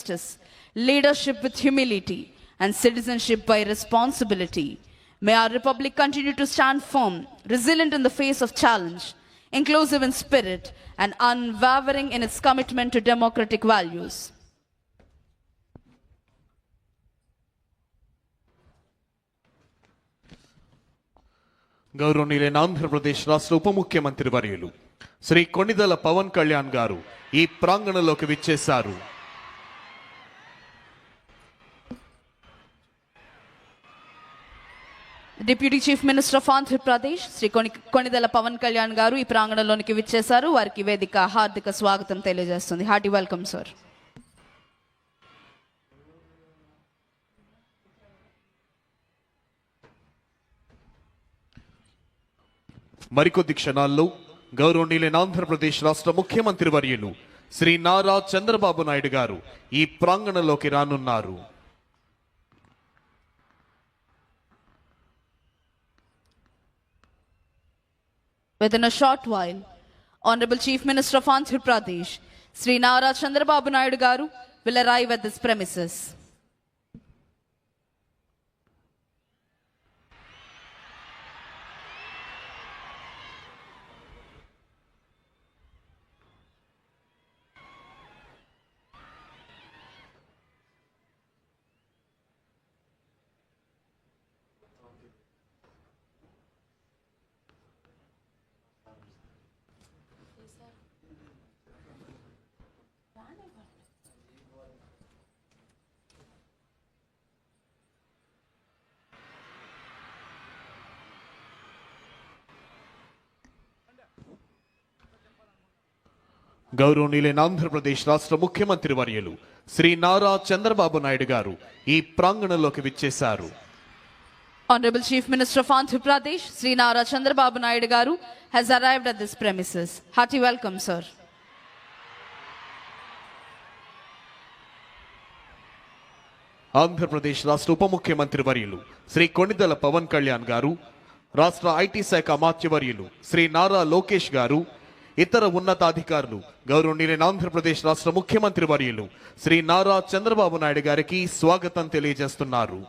justice, leadership with humility, and citizenship by responsibility. May our republic continue to stand firm, resilient in the face of challenge, inclusive in spirit, and unwavering in its commitment to democratic values. గౌరవనీయులైన ఆంధ్రప్రదేశ్ రాష్ట్ర ఉప ముఖ్యమంత్రి వర్యులు శ్రీ కొణిదల పవన్ కళ్యాణ్ గారు ఈ ప్రాంగణంలోకి విచ్చేశారు deputy chief minister of Andhra Pradesh Shri కొని కొనిదెల పవన్ కళ్యాణ్ గారు ఈ ప్రాంగణంలోనికి విచ్చేశారు. వారికి వేదిక హార్దిక స్వాగతం తెలియజేస్తుంది. Hearty welcome sir. మరికొద్ది క్షణాల్లో గౌరవనీయులైన ఆంధ్రప్రదేశ్ రాష్ట్ర ముఖ్యమంత్రి వర్యులు శ్రీ నారా చంద్రబాబు నాయుడు గారు ఈ ప్రాంగణంలోకి రానున్నారు. Within a short while, Honorable Chief Minister of Andhra Pradesh, Sri Nara Chandrababu Naidu Garu, will arrive at this premises. గౌరవనీయులైన ఆంధ్రప్రదేశ్ రాష్ట్ర ముఖ్యమంత్రి వర్యులు శ్రీ నారా చంద్రబాబు నాయుడు గారు ఈ ప్రాంగణంలోకి విచ్చేశారు Honorable Chief Minister of Andhra Pradesh, Sri Nara Chandrababu Naidu Garu, has arrived at this premises. Hearty welcome, sir. Andhra Pradesh రాష్ట్ర ఉప ముఖ్యమంత్రి వర్యులు శ్రీ కొణిదల పవన్ కళ్యాణ్ గారు రాష్ట్ర ఐటీ శాఖ అమాత్యవర్యులు శ్రీ నారా లోకేష్ గారు ఇతర ఉన్నతాధికారులు గౌరవనీయులైన ఆంధ్రప్రదేశ్ రాష్ట్ర ముఖ్యమంత్రి వర్యులు శ్రీ నారా చంద్రబాబు నాయుడు గారికి స్వాగతం తెలియజేస్తున్నారు.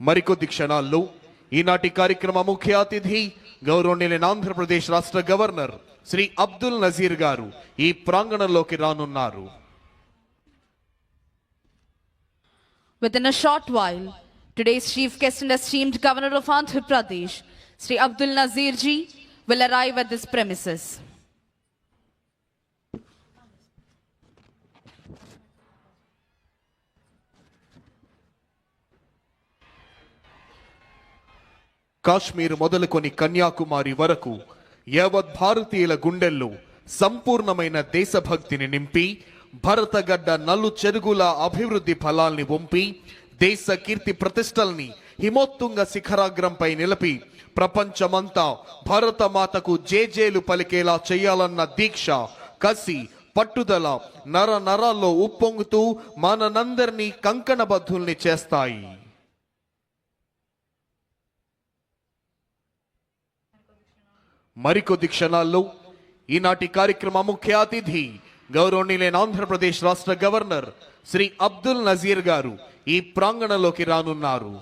మరికొద్ది క్షణాల్లో ఈనాటి కార్యక్రమ ముఖ్య అతిథి గౌరవనీయులైన ఆంధ్రప్రదేశ్ రాష్ట్ర గవర్నర్ శ్రీ అబ్దుల్ నజీర్ గారు ఈ ప్రాంగణంలోకి రానున్నారు. Within a short while, today's chief guest and esteemed governor of Andhra Pradesh, Sri Abdul Nazir ji, will arrive at this premises. Kashmir మొదలుకొని కన్యాకుమారి వరకు యావత్ భారతీయుల గుండెల్లో సంపూర్ణమైన దేశభక్తిని నింపి భరతగడ్డ నల్లు చెరుగుల అభివృద్ధి ఫలాల్ని వంపి దేశ కీర్తి ప్రతిష్టల్ని హిమోత్తుంగ శిఖరాగ్రంపై నిలిపి ప్రపంచమంతా భరతమాతకు జేజేలు పలికేలా చేయాలన్న దీక్ష కసి పట్టుదల నర నరాల్లో ఉప్పొంగుతూ మనందరినీ కంకణబద్ధుల్ని చేస్తాయి. మరికొద్ది క్షణాల్లో ఈనాటి కార్యక్రమ ముఖ్య అతిథి గౌరవనీయులైన ఆంధ్రప్రదేశ్ రాష్ట్ర గవర్నర్ శ్రీ అబ్దుల్ నజీర్ గారు ఈ ప్రాంగణంలోకి రానున్నారు.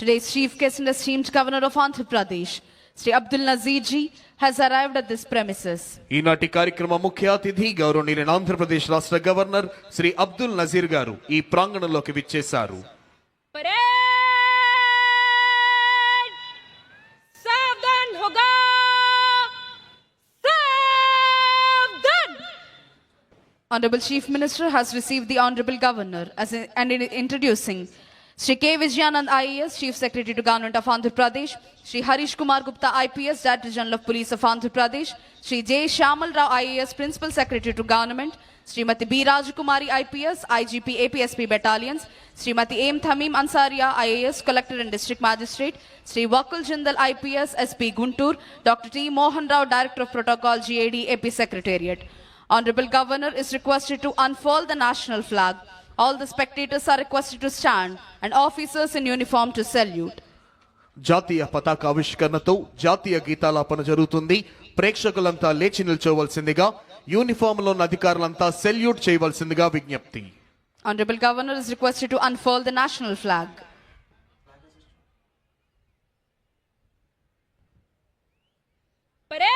Today's chief guest and esteemed governor of Andhra Pradesh, Sri Abdul Nazir ji, has arrived at this premises. ఈనాటి కార్యక్రమ ముఖ్య అతిథి గౌరవనీయులైన ఆంధ్రప్రదేశ్ రాష్ట్ర గవర్నర్ శ్రీ అబ్దుల్ నజీర్ గారు ఈ ప్రాంగణంలోకి విచ్చేశారు Honorable Chief Minister has received the Honorable Governor as in, and in introducing Shri K. Vijayanand IAS, Chief Secretary to Government of Andhra Pradesh, Shri Harish Kumar Gupta IPS, Director General of Police of Andhra Pradesh, Shri J. Shamal Rao IAS, Principal Secretary to Government, Srimati B. Rajakumari IPS, IGP APSP Battalions, Srimati M. Thamim Ansaria IAS, Collector and District Magistrate, Sri Wakul Jindal IPS, SP Guntur, Dr. T. Mohan Rao, Director of Protocol, GAD, AP Secretariat. Honorable Governor is requested to unfurl the national flag. All the spectators are requested to stand and officers in uniform to salute. జాతీయ పతాక ఆవిష్కరణతో జాతీయ గీతాలాపన జరుగుతుంది. ప్రేక్షకులంతా లేచి నిల్చోవలసిందిగా యూనిఫామ్లో అధికారులంతా salute చేయవలసిందిగా విజ్ఞప్తి. Honourable governor is requested to unfold the national flag పరే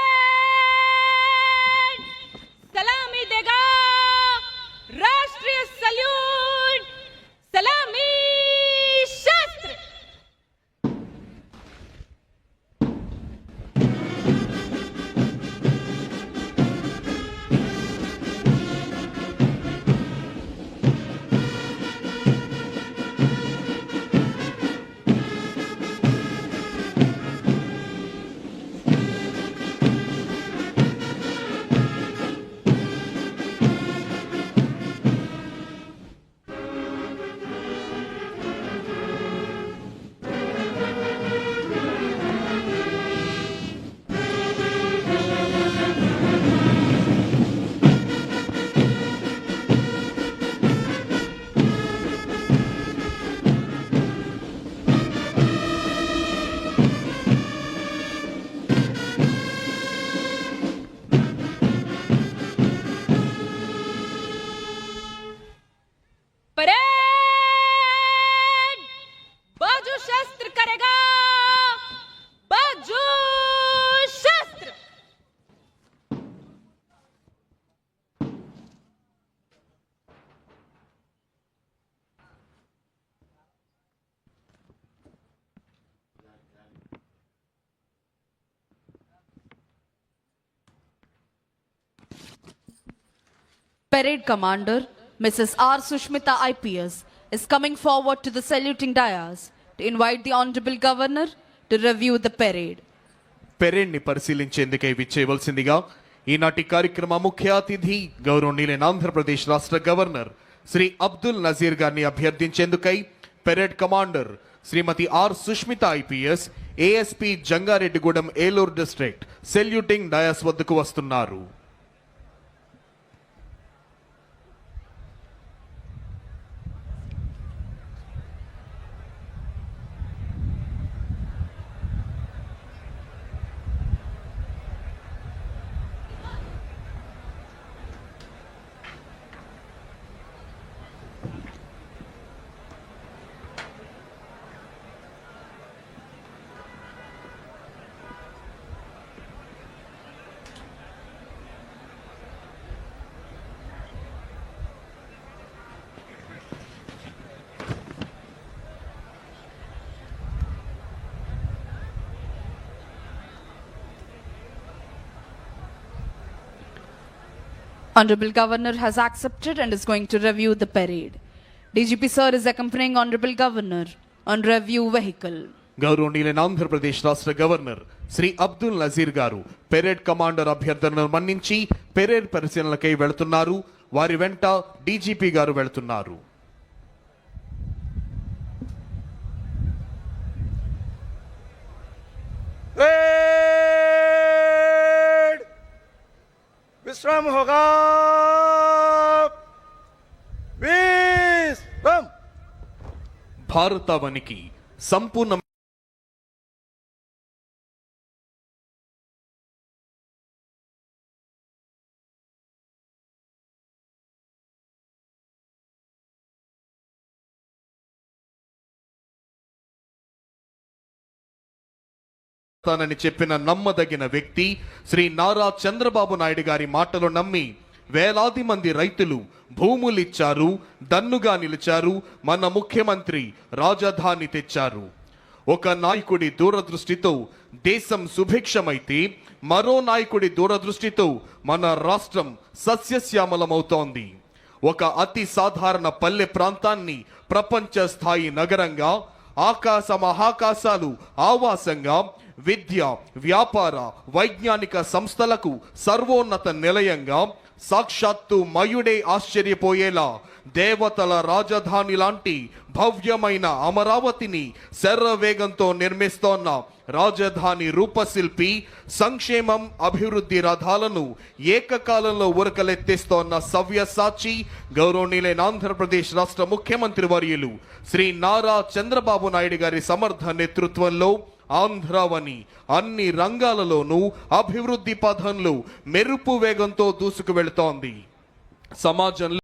Parade Commander Mrs. R. Sushmita IPS is coming forward to the saluting dais to invite the Honorable Governor to review the parade. పెరేడ్ని పరిశీలించేందుకై విచ్చేయవలసిందిగా ఈనాటి కార్యక్రమ ముఖ్య అతిథి గౌరవనీయులైన ఆంధ్రప్రదేశ్ రాష్ట్ర గవర్నర్ శ్రీ అబ్దుల్ నజీర్ గారిని అభ్యర్థించేందుకై parade commander Shrimati R Sushmita IPS ASP Jangareddygudem Eluru district saluting dais వద్దకు వస్తున్నారు Honorable Governor has accepted and is going to review the parade. DGP sir is accompanying Honorable Governor on review vehicle. గౌరవనీయులైన ఆంధ్రప్రదేశ్ రాష్ట్ర governor Shri Abdul Nazir గారు parade commander అభ్యర్థనను మన్నించి parade పరిశీలనకై వెళుతున్నారు వారి వెంట డీజీపీ గారు వెళుతున్నారు विश्राम होगा विश्राम భారతావనికి సంపూర్ణ తానని చెప్పిన నమ్మదగిన వ్యక్తి శ్రీ నారా చంద్రబాబు నాయుడు గారి మాటలు నమ్మి వేలాది మంది రైతులు భూములిచ్చారు దన్నుగా నిలిచారు మన ముఖ్యమంత్రి రాజధాని తెచ్చారు. ఒక నాయకుడి దూరదృష్టితో దేశం సుభిక్షమైతే మరో నాయకుడి దూరదృష్టితో మన రాష్ట్రం సస్యశ్యామలమవుతోంది. ఒక అతి సాధారణ పల్లె ప్రాంతాన్ని ప్రపంచ స్థాయి నగరంగా ఆకాశ మహాకాశాలు ఆవాసంగా విద్య వ్యాపార వైజ్ఞానిక సంస్థలకు సర్వోన్నత నిలయంగా సాక్షాత్తు మయుడే ఆశ్చర్యపోయేలా దేవతల రాజధాని లాంటి భవ్యమైన అమరావతిని శర్రవేగంతో నిర్మిస్తోన్న రాజధాని రూపశిల్పి సంక్షేమం అభివృద్ధి రథాలను ఏకకాలంలో ఉరకలెత్తిస్తోన్న సవ్యసాచి గౌరవనీయులైన ఆంధ్రప్రదేశ్ రాష్ట్ర ముఖ్యమంత్రి వర్యులు శ్రీ నారా చంద్రబాబు నాయుడు గారి సమర్థ నేతృత్వంలో ఆంధ్రావని అన్ని రంగాలలోనూ అభివృద్ధి పథంలో మెరుపు వేగంతో దూసుకు వెళుతోంది సమాజంలో